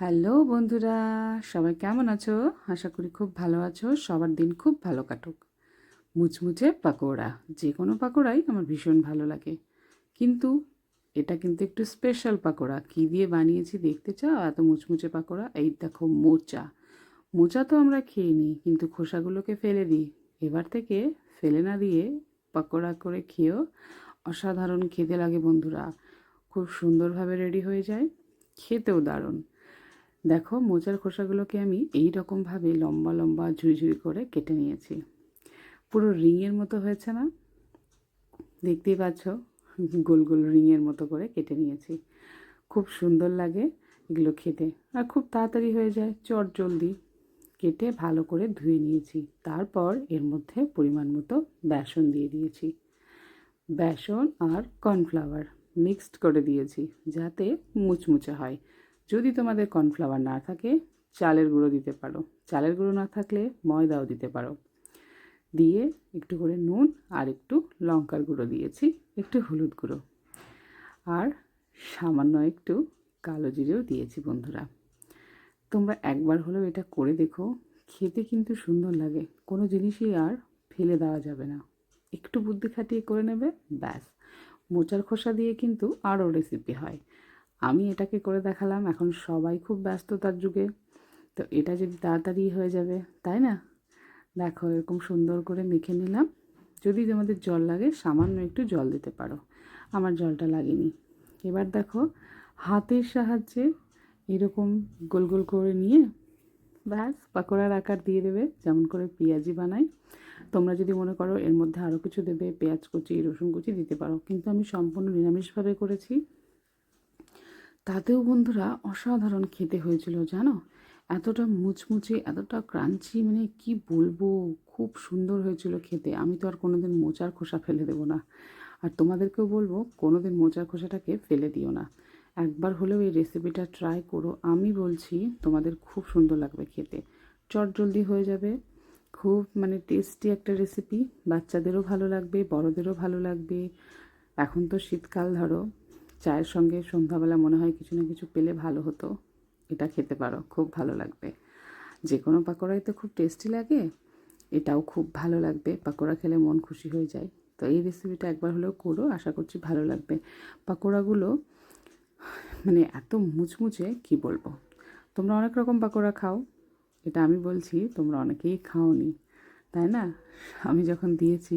Hello বন্ধুরা, সবাই কেমন আছো? আশা করি খুব ভালো আছো। সবার দিন খুব ভালো কাটুক। মুচমুচে পাকোড়া যে কোনো পাকোড়াই আমার ভীষণ ভালো লাগে। কিন্তু এটা কিন্তু একটু স্পেশাল পাকোড়া। কী দিয়ে বানিয়েছি দেখতে চাও? এত মুচমুচে পাকোড়া? এই দেখো মোচা। মোচা তো আমরা খেয়ে নিই, কিন্তু খোসাগুলোকে ফেলে দিই। এবার থেকে ফেলে না দিয়ে পাকোড়া করে খেয়েও অসাধারণ খেতে লাগে বন্ধুরা। খুব সুন্দরভাবে রেডি হয়ে যায়। খেতেও দারুণ। দেখো মোজার খোসাগুলোকে আমি এই রকমভাবে লম্বা লম্বা ঝুড়ি ঝুড়ি করে কেটে নিয়েছি। পুরো রিংয়ের মতো হয়েছে না? দেখতেই পাচ্ছ, গোল গোল রিংয়ের মতো করে কেটে নিয়েছি। খুব সুন্দর লাগে এগুলো খেতে। আর খুব তাড়াতাড়ি হয়ে যায়, চট জলদি। কেটে ভালো করে ধুয়ে নিয়েছি। তারপর এর মধ্যে পরিমাণ মতো বেসন দিয়ে দিয়েছি। বেসন আর কর্নফ্লাওয়ার মিক্সড করে দিয়েছি যাতে মুচমুচে হয়। যদি তোমাদের কর্নফ্লাওয়ার না থাকে, চালের গুঁড়ো দিতে পারো। চালের গুঁড়ো না থাকলে ময়দাও দিতে পারো। দিয়ে একটু করে নুন আর একটু লঙ্কার গুঁড়ো দিয়েছি, একটু হলুদ গুঁড়ো। আর সামান্য একটু কালো জিরেও দিয়েছি বন্ধুরা। তোমরা একবার হলেও এটা করে দেখো, খেতে কিন্তু সুন্দর লাগে। কোনো জিনিসই আর ফেলে দেওয়া যাবে না। একটু বুদ্ধি খাটিয়ে করে নেবে, ব্যাস। মোচার খোসা দিয়ে কিন্তু আরও রেসিপি হয়। আমি এটাকে করে দেখালাম, এখন সবাই খুব ব্যস্ততার যুগে। তো এটা যদি তাড়াতাড়ি হয়ে যাবে, তাই না? দেখো এরকম সুন্দর করে মেখে নিলাম। যদি তোমাদের জল লাগে, সামান্য একটু জল দিতে পারো। আমার জলটা লাগেনি। এবার দেখো হাতের সাহায্যে এরকম গোল গোল করে নিয়ে ব্যাস পাকোড়ার আকার দিয়ে দেবে, যেমন করে পেঁয়াজি বানাই। তোমরা যদি মনে করো এর মধ্যে আরও কিছু দেবে, পেঁয়াজ কুচি, রসুন কুচি দিতে পারো। কিন্তু আমি সম্পূর্ণ নিরামিষভাবে করেছি। তাতেও বন্ধুরা অসাধারণ খেতে হয়েছিল, জানো? এতটা মুচমুচে, এতটা ক্রাঞ্চি মানে কি বলব? খুব সুন্দর হয়েছিল খেতে। আমি তো আর কোনোদিন মোচার খোসা ফেলে দেবো না। আর তোমাদেরকেও বলব, কোনোদিন মোচার খোসাটাকে ফেলে দিও না। একবার হলেও এই রেসিপিটা ট্রাই করো। আমি বলছি, তোমাদের খুব সুন্দর লাগবে খেতে। চট জলদি হয়ে যাবে। খুব মানে টেস্টি একটা রেসিপি বাচ্চাদেরও ভালো লাগবে, বড়দেরও ভালো লাগবে। এখন তো শীতকাল, ধরো। চায়ের সঙ্গে সন্ধ্যাবেলা মনে হয় কিছু না কিছু পেলে ভালো হতো। এটা খেতে পারো, খুব ভালো লাগবে। যে কোনো পাকোড়াই তো খুব টেস্টি লাগে, এটাও খুব ভালো লাগবে। পাকোড়া খেলে মন খুশি হয়ে যায়। তো এই রেসিপিটা একবার হলেও করো, আশা করছি ভালো লাগবে। পাকোড়াগুলো মানে এত মুচমুচে, কি বলব? তোমরা অনেক রকম পাকোড়া খাও, এটা আমি বলছি, তোমরা অনেকেই খাওনি, তাই না? আমি যখন দিয়েছি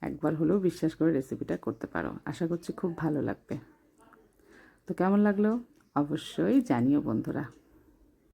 একবার হলেও বিশ্বাস করে রেসিপিটা করতে পারো। আশা করছি খুব ভালো লাগবে। তো কেমন লাগল? অবশ্যই জানিও বন্ধুরা।